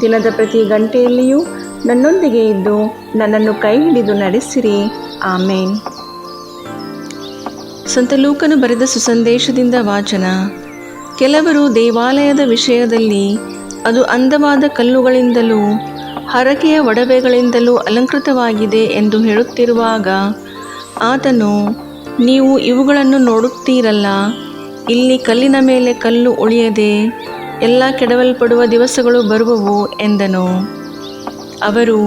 ದಿನದ ಪ್ರತಿ ಗಂಟೆಯಲ್ಲಿಯೂ ನನ್ನೊಂದಿಗೆ ಇದ್ದು ನನ್ನನ್ನು ಕೈ ಹಿಡಿದು ನಡೆಸಿರಿ. ಆಮೇನ್. ಸಂತ ಲೂಕನು ಬರೆದ ಸುಸಂದೇಶದಿಂದ ವಾಚನ. ಕೆಲವರು ದೇವಾಲಯದ ವಿಷಯದಲ್ಲಿ ಅದು ಅಂದವಾದ ಕಲ್ಲುಗಳಿಂದಲೂ ಹರಕೆಯ ಒಡವೆಗಳಿಂದಲೂ ಅಲಂಕೃತವಾಗಿದೆ ಎಂದು ಹೇಳುತ್ತಿರುವಾಗ ಆತನು, ನೀವು ಇವುಗಳನ್ನು ನೋಡುತ್ತೀರಲ್ಲ, ಇಲ್ಲಿ ಕಲ್ಲಿನ ಮೇಲೆ ಕಲ್ಲು ಉಳಿಯದೆ ಎಲ್ಲ ಕೆಡವಲ್ಪಡುವ ದಿವಸಗಳು ಬರುವವು ಎಂದನು. ಅವರು,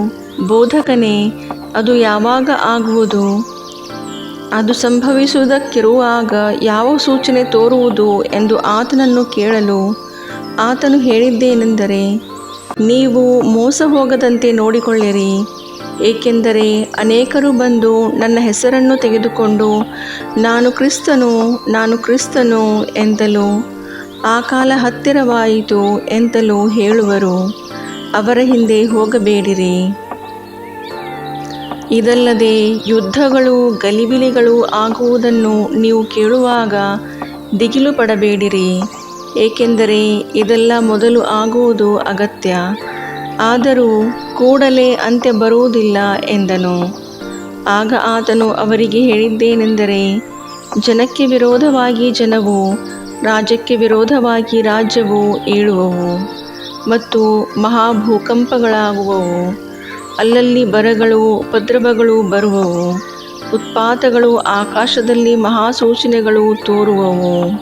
ಬೋಧಕನೇ, ಅದು ಯಾವಾಗ ಆಗುವುದು? ಅದು ಸಂಭವಿಸುವುದಕ್ಕಿರುವಾಗ ಯಾವ ಸೂಚನೆ ತೋರುವುದು ಎಂದು ಆತನನ್ನು ಕೇಳಲು ಆತನು ಹೇಳಿದ್ದೇನೆಂದರೆ, ನೀವು ಮೋಸ ಹೋಗದಂತೆ ನೋಡಿಕೊಳ್ಳಿರಿ, ಏಕೆಂದರೆ ಅನೇಕರು ಬಂದು ನನ್ನ ಹೆಸರನ್ನು ತೆಗೆದುಕೊಂಡು, ನಾನು ಕ್ರಿಸ್ತನು ನಾನು ಕ್ರಿಸ್ತನು ಎಂತಲೂ ಆ ಕಾಲ ಹತ್ತಿರವಾಯಿತು ಎಂತಲೂ ಹೇಳುವರು. ಅವರ ಹಿಂದೆ ಹೋಗಬೇಡಿರಿ. ಇದಲ್ಲದೆ ಯುದ್ಧಗಳು ಗಲಿಬಿಲಿಗಳು ಆಗುವುದನ್ನು ನೀವು ಕೇಳುವಾಗ ದಿಗಿಲು ಪಡಬೇಡಿರಿ. ಏಕೆಂದರೆ ಇದೆಲ್ಲ ಮೊದಲು ಆಗುವುದು ಅಗತ್ಯ. ಆದರೂ ಕೂಡಲೇ ಅಂತ್ಯ ಬರುವುದಿಲ್ಲ ಎಂದನು. ಆಗ ಆತನು ಅವರಿಗೆ ಹೇಳಿದ್ದೇನೆಂದರೆ, ಜನಕ್ಕೆ ವಿರೋಧವಾಗಿ ಜನವು ರಾಜ್ಯಕ್ಕೆ ವಿರೋಧವಾಗಿ ರಾಜ್ಯವು ಏಳುವವು ಮತ್ತು ಮಹಾಭೂಕಂಪಗಳಾಗುವವು. ಅಲ್ಲಲ್ಲಿ ಬರಗಳು, ಉಪದ್ರವಗಳು ಬರುವವು. ಉತ್ಪಾತಗಳು ಆಕಾಶದಲ್ಲಿ ಮಹಾಸೂಚನೆಗಳು ತೋರುವವು.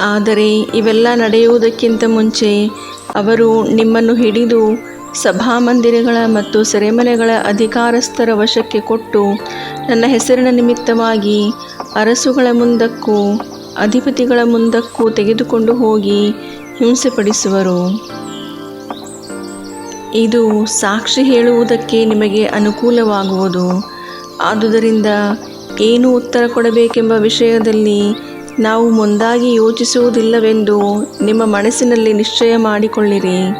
ಆದರೆ ಇವೆಲ್ಲ ನಡೆಯುವುದಕ್ಕಿಂತ ಮುಂಚೆ ಅವರು ನಿಮ್ಮನ್ನು ಹಿಡಿದು ಸಭಾಮಂದಿರಗಳ ಮತ್ತು ಸೆರೆಮನೆಗಳ ಅಧಿಕಾರಸ್ಥರ ವಶಕ್ಕೆ ಕೊಟ್ಟು ನನ್ನ ಹೆಸರಿನ ನಿಮಿತ್ತವಾಗಿ ಅರಸುಗಳ ಮುಂದಕ್ಕೂ ಅಧಿಪತಿಗಳ ಮುಂದಕ್ಕೂ ತೆಗೆದುಕೊಂಡು ಹೋಗಿ ಹಿಂಸೆಪಡಿಸುವರು. ಇದು ಸಾಕ್ಷಿ ಹೇಳುವುದಕ್ಕೆ ನಿಮಗೆ ಅನುಕೂಲವಾಗುವುದು. ಆದುದರಿಂದ ಏನು ಉತ್ತರ ಕೊಡಬೇಕೆಂಬ ವಿಷಯದಲ್ಲಿ ನಾವು ಮುಂದಾಗಿ ಯೋಚಿಸುವುದಿಲ್ಲವೆಂದು ನಿಮ್ಮ ಮನಸ್ಸಿನಲ್ಲಿ ನಿಶ್ಚಯ ಮಾಡಿಕೊಳ್ಳಿರಿ.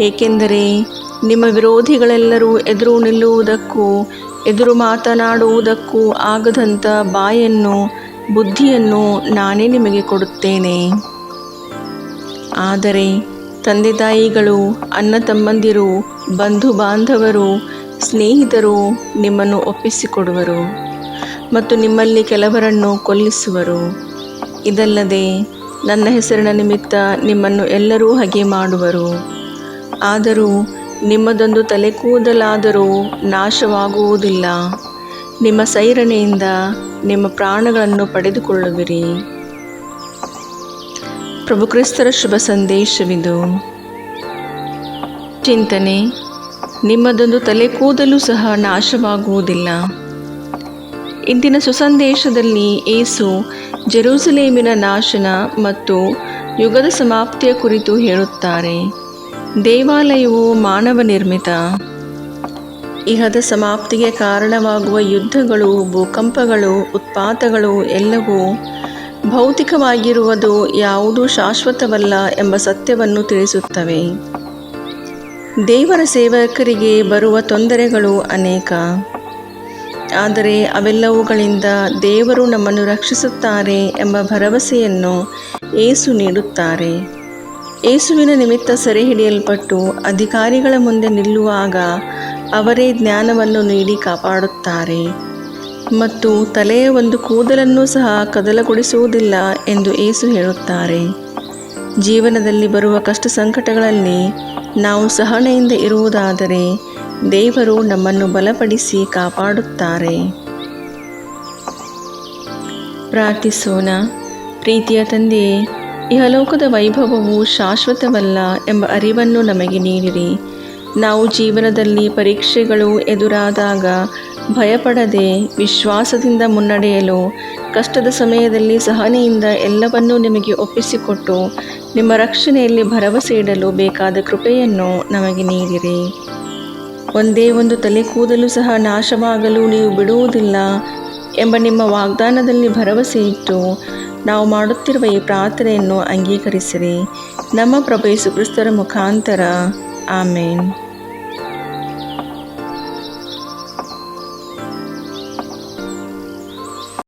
ಏಕೆಂದರೆ ನಿಮ್ಮ ವಿರೋಧಿಗಳೆಲ್ಲರೂ ಎದುರು ನಿಲ್ಲುವುದಕ್ಕೂ, ಎದುರು ಮಾತನಾಡುವುದಕ್ಕೂ ಆಗದಂಥ ಬಾಯನ್ನು ಬುದ್ಧಿಯನ್ನು ನಾನೇ ನಿಮಗೆ ಕೊಡುತ್ತೇನೆ. ಆದರೆ ತಂದೆ ತಾಯಿಗಳು, ಅಣ್ಣ ತಮ್ಮಂದಿರು, ಬಂಧು ಬಾಂಧವರು, ಸ್ನೇಹಿತರು ನಿಮ್ಮನ್ನು ಒಪ್ಪಿಸಿಕೊಡುವರು ಮತ್ತು ನಿಮ್ಮಲ್ಲಿ ಕೆಲವರನ್ನು ಕೊಲ್ಲಿಸುವರು. ಇದಲ್ಲದೆ ನನ್ನ ಹೆಸರಿನ ನಿಮಿತ್ತ ನಿಮ್ಮನ್ನು ಎಲ್ಲರೂ ಹಾಗೆ ಮಾಡುವರು. ಆದರೂ ನಿಮ್ಮದೊಂದು ತಲೆ ಕೂದಲಾದರೂ ನಾಶವಾಗುವುದಿಲ್ಲ. ನಿಮ್ಮ ಸೈರಣೆಯಿಂದ ನಿಮ್ಮ ಪ್ರಾಣಗಳನ್ನು ಪಡೆದುಕೊಳ್ಳುವಿರಿ. ಪ್ರಭು ಕ್ರಿಸ್ತರ ಶುಭ ಸಂದೇಶವಿದು. ಚಿಂತನೆ, ನಿಮ್ಮದೊಂದು ತಲೆ ಕೂದಲು ಸಹ ನಾಶವಾಗುವುದಿಲ್ಲ. ಇಂದಿನ ಸುಸಂದೇಶದಲ್ಲಿ ಏಸು ಜೆರೂಸಲೇಮಿನ ನಾಶನ ಮತ್ತು ಯುಗದ ಸಮಾಪ್ತಿಯ ಕುರಿತು ಹೇಳುತ್ತಾರೆ. ದೇವಾಲಯವು ಮಾನವ ನಿರ್ಮಿತ ಇಹದ ಸಮಾಪ್ತಿಗೆ ಕಾರಣವಾಗುವ ಯುದ್ಧಗಳು, ಭೂಕಂಪಗಳು, ಉತ್ಪಾತಗಳು ಎಲ್ಲವೂ ಭೌತಿಕವಾಗಿರುವುದು ಯಾವುದೂ ಶಾಶ್ವತವಲ್ಲ ಎಂಬ ಸತ್ಯವನ್ನು ತಿಳಿಸುತ್ತವೆ. ದೇವರ ಸೇವಕರಿಗೆ ಬರುವ ತೊಂದರೆಗಳು ಅನೇಕ. ಆದರೆ ಅವೆಲ್ಲವುಗಳಿಂದ ದೇವರು ನಮ್ಮನ್ನು ರಕ್ಷಿಸುತ್ತಾರೆ ಎಂಬ ಭರವಸೆಯನ್ನು ಏಸು ನೀಡುತ್ತಾರೆ. ಏಸುವಿನ ನಿಮಿತ್ತ ಸೆರೆ ಹಿಡಿಯಲ್ಪಟ್ಟು ಅಧಿಕಾರಿಗಳ ಮುಂದೆ ನಿಲ್ಲುವಾಗ ಅವರೇ ಜ್ಞಾನವನ್ನು ನೀಡಿ ಕಾಪಾಡುತ್ತಾರೆ. ಮತ್ತು ತಲೆಯ ಒಂದು ಕೂದಲನ್ನು ಸಹ ಕದಲಗೊಳಿಸುವುದಿಲ್ಲ ಎಂದು ಏಸು ಹೇಳುತ್ತಾರೆ. ಜೀವನದಲ್ಲಿ ಬರುವ ಕಷ್ಟ ಸಂಕಟಗಳಲ್ಲಿ ನಾವು ಸಹನೆಯಿಂದ ಇರುವುದಾದರೆ ದೇವರು ನಮ್ಮನ್ನು ಬಲಪಡಿಸಿ ಕಾಪಾಡುತ್ತಾರೆ. ಪ್ರಾರ್ಥಿಸೋಣ. ಪ್ರೀತಿಯ ತಂದೆಯೇ, ಇಹಲೋಕದ ವೈಭವವು ಶಾಶ್ವತವಲ್ಲ ಎಂಬ ಅರಿವನ್ನು ನಮಗೆ ನೀಡಿರಿ. ನಾವು ಜೀವನದಲ್ಲಿ ಪರೀಕ್ಷೆಗಳು ಎದುರಾದಾಗ ಭಯಪಡದೆ ವಿಶ್ವಾಸದಿಂದ ಮುನ್ನಡೆಯಲು, ಕಷ್ಟದ ಸಮಯದಲ್ಲಿ ಸಹನೆಯಿಂದ ಎಲ್ಲವನ್ನೂ ನಿಮಗೆ ಒಪ್ಪಿಸಿಕೊಟ್ಟು ನಿಮ್ಮ ರಕ್ಷಣೆಯಲ್ಲಿ ಭರವಸೆ ಇಡಲು ಬೇಕಾದ ಕೃಪೆಯನ್ನು ನಮಗೆ ನೀಡಿರಿ. ಒಂದೇ ಒಂದು ತಲೆ ಕೂದಲು ಸಹ ನಾಶವಾಗಲು ನೀವು ಬಿಡುವುದಿಲ್ಲ ಎಂಬ ನಿಮ್ಮ ವಾಗ್ದಾನದಲ್ಲಿ ಭರವಸೆ ಇಟ್ಟು ನಾವು ಮಾಡುತ್ತಿರುವ ಈ ಪ್ರಾರ್ಥನೆಯನ್ನು ಅಂಗೀಕರಿಸಿರಿ. ನಮ್ಮ ಪ್ರಭು ಯೇಸು ಕ್ರಿಸ್ತರ ಮುಖಾಂತರ. ಆಮೇನ್.